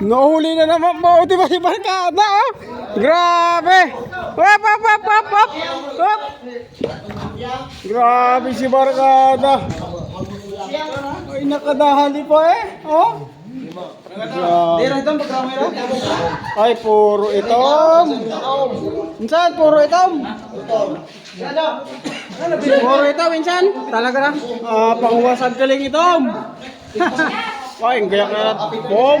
Nahuli na naman mo, di ba si Barkada, oh? Grabe! Hop, hop, hop, hop, hop! Hop! Grabe si Barkada! Ay, nakadahali pa eh, oh? Grabe. Ay, puro itom. Minsan, puro itom. Puro itom, minsan. Talaga na. Ah, pangwasag galing itom. Ay, ang gayak na pom.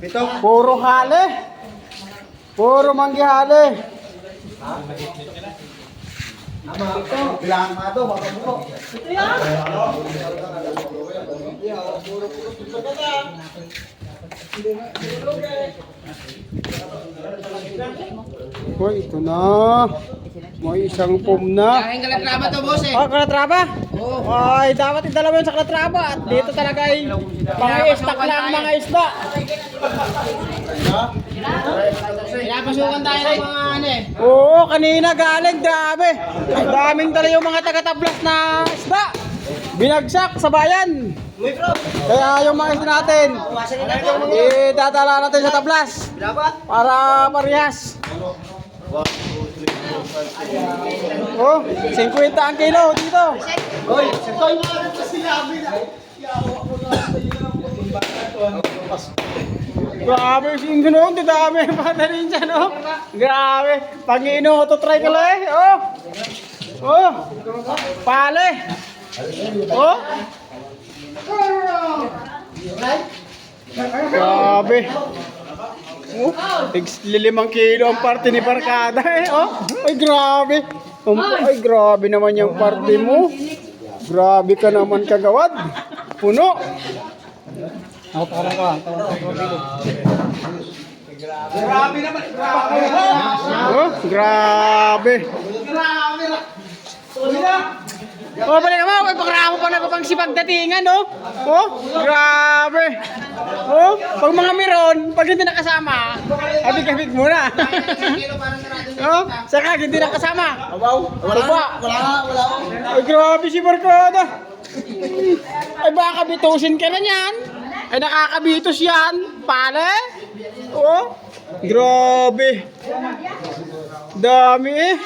oh? Puro hale. Puro manggi hale. Hoy, ito na. May isang pum na. Kaya kalatraba to, boss eh. Oh, kalatraba? Ay, dapat yung dalawa yun sa kalatraba. At dito talaga ay mga istak lang mga isda. Pinapasukan tayo ng mga ano eh. Oo, kanina galing, grabe. Ang daming dala yung mga taga-tablas na isda. Binagsak sa bayan. Kaya yung mga isda natin, eh, dadala natin sa tablas. Para parehas. Oh, 50 ang kilo dito. Grabe, sing no, dami pa na rin siya, no? Grabe, Panginoon, to try ka lang, eh. Oh. Oh. Pale. Oh. Grabe. Oh, lilimang kilo ang parte ni Barkada eh. Oh, ay grabe. Um, ay grabe naman yung parte mo. Grabe ka naman kagawad. Puno. Ako parang ka. Grabe naman. Oh, grabe. Oh, balik mo, may pakramo pa na pang sipag datingan, no? Oh, grabe. Oh, pag mga meron, pag hindi nakasama, habig-habig muna. oh, saka hindi nakasama. Wow, wala, wala, wala. Ay, grabe si Barkada. Ay, baka bitusin ka na niyan. Ay, nakakabitos yan. Pale. Oh, grabe. Dami eh.